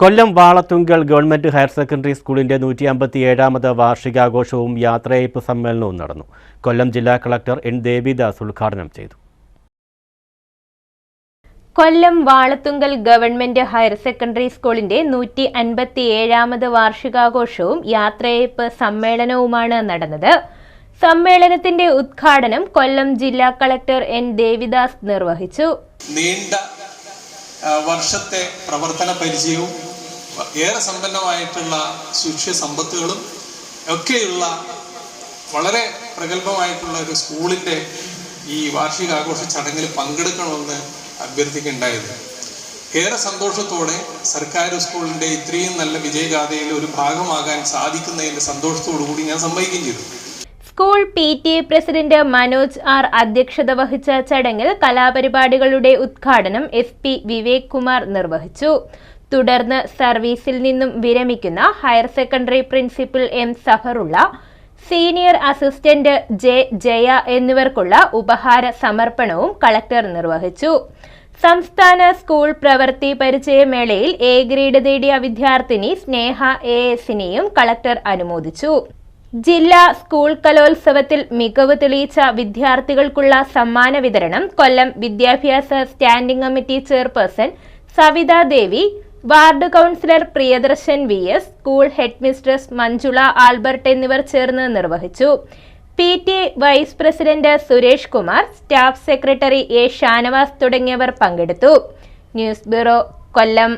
Kollam Valathungal government higher secondary സ്കൂളിന്റെ നൂറ്റി അമ്പത്തി ഏഴാമത് വാർഷികാഘോഷവും യാത്രയയപ്പ് സമ്മേളനവും നടന്നു. കൊല്ലം ജില്ലാ കളക്ടർ എൻ ദേവിദാസ് ഉദ്ഘാടനം ചെയ്തു. Kollam Valathungal government higher secondary സ്കൂളിന്റെ നൂറ്റി അൻപത്തി ഏഴാമത് വാർഷികാഘോഷവും യാത്രയയപ്പ് സമ്മേളനവുമാണ് നടന്നത്. സമ്മേളനത്തിന്റെ ഉദ്ഘാടനം കൊല്ലം ജില്ലാ കളക്ടർ എൻ ദേവിദാസ് നിർവഹിച്ചു. നീണ്ട വർഷത്തെ പ്രവർത്തന പരിചയവും ഏറെ സമ്പന്നമായിട്ടുള്ള ശിക്ഷ്യ സമ്പത്തുകളും ഒക്കെയുള്ള വളരെ പ്രഗത്ഭമായിട്ടുള്ള ഒരു സ്കൂളിന്റെ ഈ വാർഷിക ആഘോഷ ചടങ്ങിൽ പങ്കെടുക്കണമെന്ന് അഭ്യർത്ഥിക്കുണ്ടായത് ഏറെ സന്തോഷത്തോടെ സർക്കാർ സ്കൂളിന്റെ ഇത്രയും നല്ല വിജയഗാഥയിൽ ഒരു ഭാഗമാകാൻ സാധിക്കുന്നതിന്റെ സന്തോഷത്തോടു കൂടി ഞാൻ സമ്മതിക്കുകയും ചെയ്തു. School P T A president Manoj R അധ്യക്ഷത വഹിച്ച ചടങ്ങിൽ കലാപരിപാടികളുടെ ഉദ്ഘാടനം എസ് പി വിവേക് കുമാർ നിർവഹിച്ചു. തുടർന്ന് സർവീസിൽ നിന്നും വിരമിക്കുന്ന higher secondary principal M Safarulla senior assistant J Jaya എന്നിവർക്കുള്ള ഉപഹാര സമർപ്പണവും കളക്ടർ നിർവഹിച്ചു. സംസ്ഥാന സ്കൂൾ പ്രവൃത്തി പരിചയമേളയിൽ എ ഗ്രേഡ് നേടിയ വിദ്യാർത്ഥിനി സ്നേഹ എ എസിനെയും കളക്ടർ അനുമോദിച്ചു. ജില്ലാ സ്കൂൾ കലോത്സവത്തിൽ മികവ് തെളിയിച്ച വിദ്യാർത്ഥികൾക്കുള്ള സമ്മാന വിതരണം കൊല്ലം വിദ്യാഭ്യാസ standing committee chairperson Savitha Devi ward councillor Priyadarshan V S school headmistress Manjula Albert എന്നിവർ ചേർന്ന് നിർവഹിച്ചു. P T vice president Suresh Kumar staff secretary A Shanavas തുടങ്ങിയവർ പങ്കെടുത്തു. News bureau Kollam.